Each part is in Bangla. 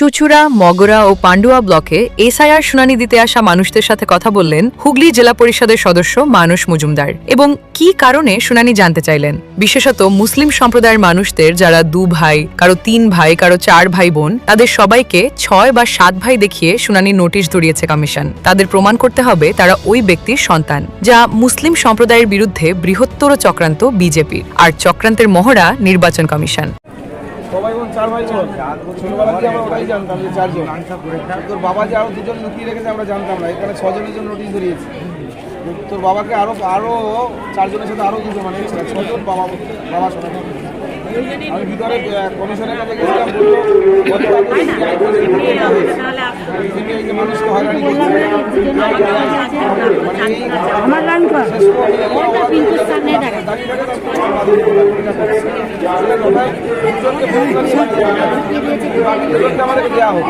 চুচুড়া, মগরা ও পান্ডুয়া ব্লকে এসআইআর শুনানি দিতে আসা মানুষদের সাথে কথা বললেন হুগলি জেলা পরিষদের সদস্য মানুষ মজুমদার এবং কি কারণে শুনানি জানতে চাইলেন। বিশেষত মুসলিম সম্প্রদায়ের মানুষদের যারা দু ভাই, কারও তিন ভাই, কারও চার ভাই বোন, তাদের সবাইকে ছয় বা সাত ভাই দেখিয়ে শুনানি নোটিশ ধরিয়েছে কমিশন। তাদের প্রমাণ করতে হবে তারা ওই ব্যক্তির সন্তান, যা মুসলিম সম্প্রদায়ের বিরুদ্ধে বৃহত্তর চক্রান্ত বিজেপির। আর চক্রান্তের মহড়া নির্বাচন কমিশন। চার ভাই বোন ছোটবেলা থেকে আমরা ওটাই জানতাম যে চারজন। তোর বাবা যে আরও দুজন লুকিয়ে রেখেছে আমরা জানতাম না। এখানে ছজনের জন্য নোটিশ ধরিয়েছি। তোর বাবাকে আরও আরও চারজনের সাথে আরও দুজন মানে ছজন বাবা বাবা শোনা আমি ভিতরে কমিশনের কাছে গেছিলাম বলল মানুষকে হয়রানি করছে। আমাদেরকে দেওয়া হোক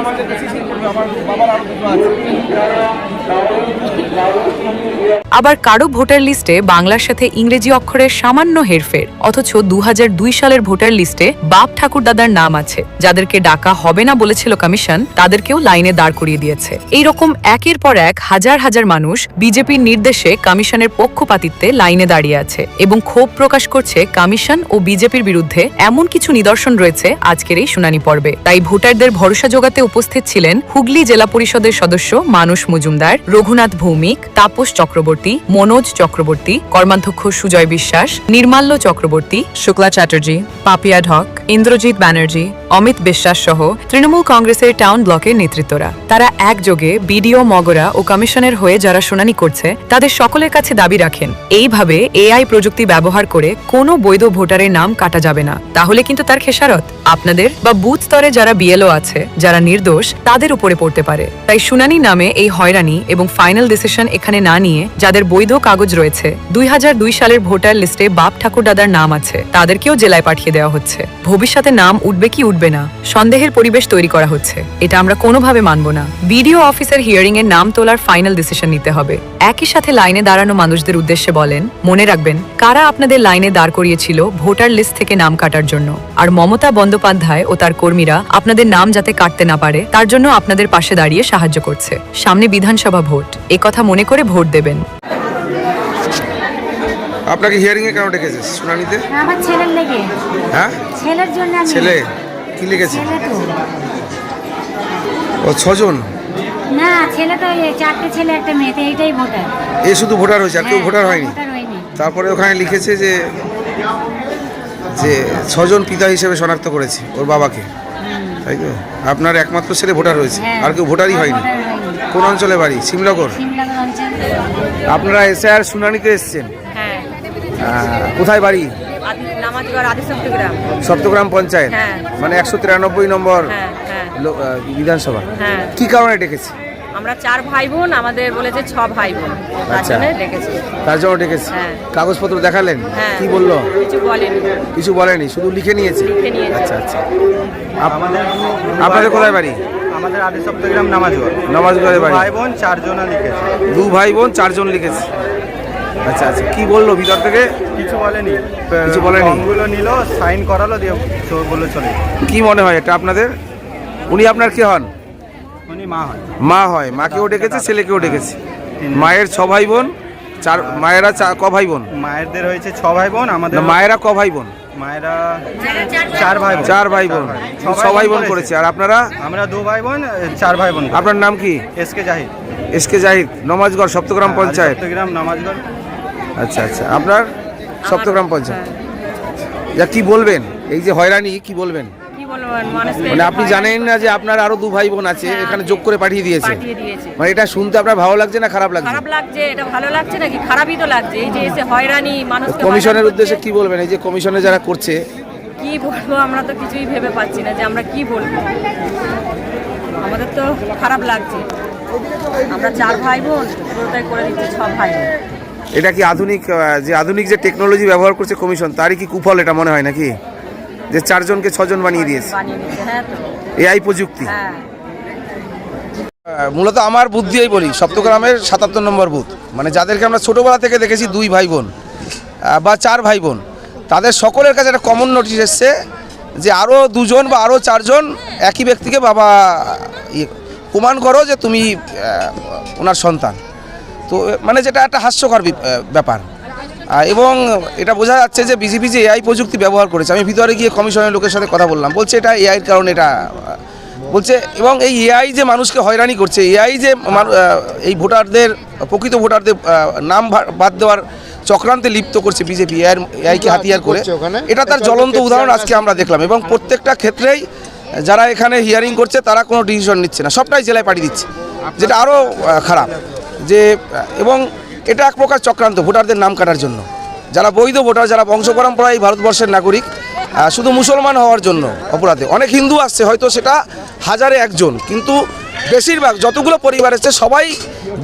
আমাদের আমার বাবার আরও আছে। আবার কারও ভোটার লিস্টে বাংলার সাথে ইংরেজি অক্ষরের সামান্য হেরফের, অথচ দু হাজার দুই সালের ভোটার লিস্টে বাপ ঠাকুর দাদার নাম আছে। যাদেরকে ডাকা হবে না বলেছিল কমিশন, তাদেরকেও লাইনে দাঁড় করিয়ে দিয়েছে। এই রকম একের পর এক হাজার হাজার মানুষ বিজেপির নির্দেশে কমিশনের পক্ষপাতিত্বে লাইনে দাঁড়িয়ে আছে এবং ক্ষোভ প্রকাশ করছে কমিশন ও বিজেপির বিরুদ্ধে এমন কিছু নিদর্শন রয়েছে আজকের এই শুনানি পর্বে। তাই ভোটারদের ভরসা জোগাতে উপস্থিত ছিলেন হুগলি জেলা পরিষদের সদস্য মানুষ মজুমদার, রঘুনাথ ভৌমিক, তাপস চক্রবর্তী। মনোজ চক্রবর্তী, কর্মাধ্যক্ষ সুজয় বিশ্বাস, নির্মাল্য চক্রবর্তী, শুক্লা চ্যাটার্জি পাপিয়া ঢক ইন্দ্রজিৎ ব্যানার্জি, অমিত বিশ্বাস সহ তৃণমূল কংগ্রেসের টাউন ব্লকের নেতৃত্বরা। তারা একযোগে বিডিও, মগরা ও কমিশনের হয়ে যারা শুনানি করছে, তাদের সকলের কাছে দাবি রাখেন, এইভাবে এআই প্রযুক্তি ব্যবহার করে কোনো বৈধ ভোটারের নাম কাটা যাবে না। তাহলে কিন্তু তার খেসারত। আপনাদের বা বুথ স্তরে যারা বিএলও আছে, যারা নির্দোষ, তাদের উপরে পড়তে পারে। তাই শুনানি নামে এই হয়রানি এবং ফাইনাল ডিসিশন এখানে না নিয়ে যাদের বৈধ কাগজ রয়েছে, দুই হাজার দুই সালের ভোটার লিস্টে বাপ ঠাকুর দাদার নাম আছে, তাদেরকেও জেলায় পাঠিয়ে দেওয়া হচ্ছে। ভবিষ্যতে নাম উঠবে কি উঠবে না, সন্দেহের পরিবেশ তৈরি করা হচ্ছে। এটা আমরা কোনোভাবে মানব না। বিডিও অফিসের হিয়ারিং এর নাম তোলার ফাইনাল ডিসিশন নিতে হবে। একই সাথে লাইনে দাঁড়ানো মানুষদের উদ্দেশ্যে বলেন, মনে রাখবেন, কারা আপনাদের লাইনে দাঁড় করিয়েছিল ভোটার লিস্ট থেকে নাম কাটার জন্য? আর মমতা বন্দ্যোপাধ্যায় ও তার কর্মীরা আপনাদের নাম যাতে কাটতে না পারে, তার জন্য আপনাদের পাশে দাঁড়িয়ে সাহায্য করছে। সামনে বিধানসভা ভোট কথা মনে করে ভোট দেবেন। আপনাকে হিয়ারিংয়ে কেন ডেকেছে? শুনানিতে? আমার ছেলের লেগে। হ্যাঁ? ছেলের জন্য আমি ছেলে? কি লিখেছে ও ছজন? না ছেলে তো চারটে ছেলে একটা মেয়েতে এইটাই ভোটার। এ শুধু ভোটার হয়েছে আর কেউ ভোটার হয়নি? তারপরে ওখানে লিখেছে যে যে ছজন পিতা হিসেবে শনাক্ত করেছে ওর বাবাকে। তাই তো? আপনার একমাত্র ছেলে ভোটার হয়েছে হ্যাঁ। আর কেউ ভোটারই হয়নি। কোন অঞ্চলে বাড়ি? সিমলাগর? আপনারা এসে আর শুনানিতে এসছেন। হ্যাঁ। কোথায় বাড়ি? সপ্তগ্রাম পঞ্চায়েত? হ্যাঁ। মানে একশো তিরানব্বই নম্বর হ্যাঁ হ্যাঁ। বিধানসভা? হ্যাঁ। কি কারণে ডেকেছি? আমরা চার ভাই বোন আমাদের বলেছে ছ ভাই বোন তার আচ্ছা। জন্য ডেকেছি। তার জন্য ডেকেছে? হ্যাঁ। কাগজপত্র দেখালেন? হ্যাঁ। কি বলল? কিছু বলেনি। কিছু বলেনি শুধু লিখে নিয়েছে? লিখে নিয়েছে। আচ্ছা আচ্ছা। আপনাদের কোথায় বাড়ি? আমাদের আদি সপ্তগ্রাম নামাজগড়। নামাজগড়ে বাড়ি। ভাই বোন চারজন লিখেছে। দু ভাই বোন চারজন লিখেছে। আচ্ছা আচ্ছা। কি বলল ভিতর থেকে? কিছু বলেনি। কিছু বলেনি? ফর্মগুলো নিল সাইন করালো দিয়ে চ- বলে চলে। কি মনে হয় এটা আপনাদের? উনি আপনার কি হন? উনি মা হয়। মা হয়। মাকেও ডেকেছে ছেলেকেও ডেকেছে। মায়ের ছ ভাই বোন চার মায়েরা ক ভাই বোন? মায়েরদের হয়েছে ছ ভাই বোন আমাদের মায়েরা ক ভাই বোন? মায়েরা চার ভাই চার ভাই বোন। ছ ভাই বোন করেছে। আর আপনারা? আমরা দু ভাই বোন চার ভাই বোন। আপনার নাম কি? S K Zahid. S K Zahid Namajgarh Saptagram panchayat. Saptagram Namajgarh. আচ্ছা আচ্ছা। আপনার সপ্তগ্রাম পঞ্চায়েত? যা কি বলবেন? এই যে হয়রানি কি বলবেন? মানে আপনি জানেন না যে আপনার আরও দু ভাই বোন আছে এখানে যোগ করে পাঠিয়ে দিয়েছে। মানে এটা শুনতে আপনার ভালো লাগছে না খারাপ লাগছে? খারাপ লাগছে এটা ভালো লাগছে নাকি? খারাপই তো লাগছে। এই যে এসে হয়রানি মানুষ কমিশনের উদ্দেশ্যে কি বলবেন? এই যে কমিশনে যারা করছে কি বলব আমরা তো কিছুই ভেবে পাচ্ছি না যে আমরা কি বলব। আমাদের তো খারাপ লাগছে। আমরা চার ভাই বোন পুরোটাই করে দিচ্ছে ছ ভাই বোন। এটা কি আধুনিক যে আধুনিক যে টেকনোলজি ব্যবহার করছে কমিশন তারই কি কুফল এটা মনে হয় নাকি? যে চারজনকে ছজন বানিয়ে দিয়েছে। হ্যাঁ তো। এআই প্রযুক্তি। হ্যাঁ। মূলত আমার বুথ দিয়েই বলি সপ্তগ্রামের সাতাত্তর নম্বর বুথ। মানে যাদেরকে আমরা ছোটোবেলা থেকে দেখেছি দুই ভাই বোন বা চার ভাই বোন তাদের সকলের কাছে একটা কমন নোটিশ এসছে যে আরও দুজন বা আরও চারজন একই ব্যক্তিকে বাবা ইয়ে প্রমাণ করো যে তুমি ওনার সন্তান। তো মানে যেটা একটা হাস্যকর ব্যাপার। এবং এটা বোঝা যাচ্ছে যে বিজেপি যে এআই প্রযুক্তি ব্যবহার করেছে আমি ভিতরে গিয়ে কমিশনের লোকের সাথে কথা বললাম বলছে এটা এআইয়ের কারণে এটা বলছে এবং এই এআই যে মানুষকে হয়রানি করছে এআই যে এই ভোটারদের প্রকৃত ভোটারদের নাম বাদ দেওয়ার চক্রান্তে লিপ্ত করছে বিজেপি এআইয়ের এআইকে হাতিয়ার করে এটা তার জ্বলন্ত উদাহরণ আজকে আমরা দেখলাম এবং প্রত্যেকটা ক্ষেত্রেই যারা এখানে হিয়ারিং করছে তারা কোনো ডিসিশন নিচ্ছে না সবটাই জেলায় পাঠিয়ে দিচ্ছে যেটা আরও খারাপ। যে, এবং এটা এক প্রকার চক্রান্ত ভোটারদের নাম কাটার জন্য। যারা বৈধ ভোটার, যারা বংশ পরম্পরায় ভারতবর্ষের নাগরিক শুধু মুসলমান হওয়ার জন্য অপরাধে। অনেক হিন্দু আসছে, হয়তো সেটা হাজারে একজন, কিন্তু বেশিরভাগ যতগুলো পরিবার এসছে, সবাই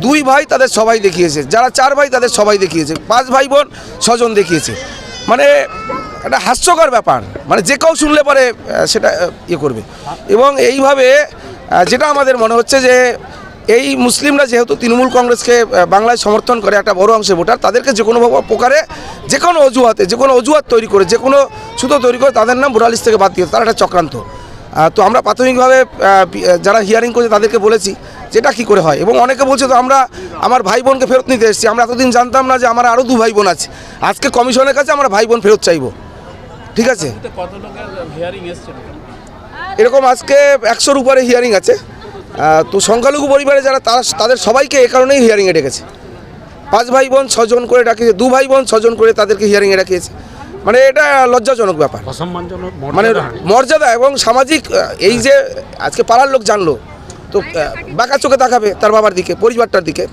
দুই ভাই তাদের সবাই দেখিয়েছে। যারা চার ভাই তাদের সবাই দেখিয়েছে। পাঁচ ভাই বোন ছজন দেখিয়েছে। মানে একটা হাস্যকর ব্যাপার। মানে যে কেউ শুনলে পরে সেটা ইয়ে করবে। এবং এইভাবে যেটা আমাদের মনে হচ্ছে যে এই মুসলিমরা যেহেতু তৃণমূল কংগ্রেসকে বাংলায় সমর্থন করে একটা বড় অংশের ভোটার তাদেরকে যে কোনো প্রকারে যে কোনো অজুহাতে যে কোনো অজুহাত তৈরি করে যে কোনো সুতো তৈরি করে তাদের নাম ভোটার লিস্ট থেকে বাদ দিয়ে তারা একটা চক্রান্ত। তো আমরা প্রাথমিকভাবে যারা হিয়ারিং করছে তাদেরকে বলেছি যেটা কি করে হয়। এবং অনেকে বলছে তো আমরা আমার ভাই বোনকে ফেরত নিতে এসেছি। আমরা এতদিন জানতাম না যে আমার আরও দু ভাই বোন আছে। আজকে কমিশনের কাছে আমরা ভাই বোন ফেরত চাইব। ঠিক আছে? এরকম আজকে একশোর উপরে হিয়ারিং আছে। তো সংখ্যালঘু পরিবারে যারা তারা তাদের সবাইকে এ কারণেই হিয়ারিংয়ে ডেকেছে। পাঁচ ভাই বোন ছজন করে ডাকিয়েছে দু ভাই বোন ছজন করে তাদেরকে হিয়ারিংয়ে ডাকিয়েছে। মানে এটা লজ্জাজনক ব্যাপার। মানে মর্যাদা। এবং সামাজিক এই যে আজকে পাড়ার লোক জানলো তো বাঁকা চোখে তাকাবে তার বাবার দিকে পরিবারটার দিকে।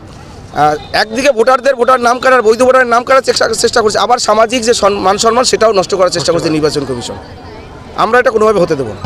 একদিকে ভোটারদের ভোটার নাম কাটার বৈধ ভোটারের নাম কাটার চেষ্টা চেষ্টা করছে আবার সামাজিক যে মান সম্মান সেটাও নষ্ট করার চেষ্টা করছে নির্বাচন কমিশন। আমরা এটা কোনোভাবে হতে দেবো না।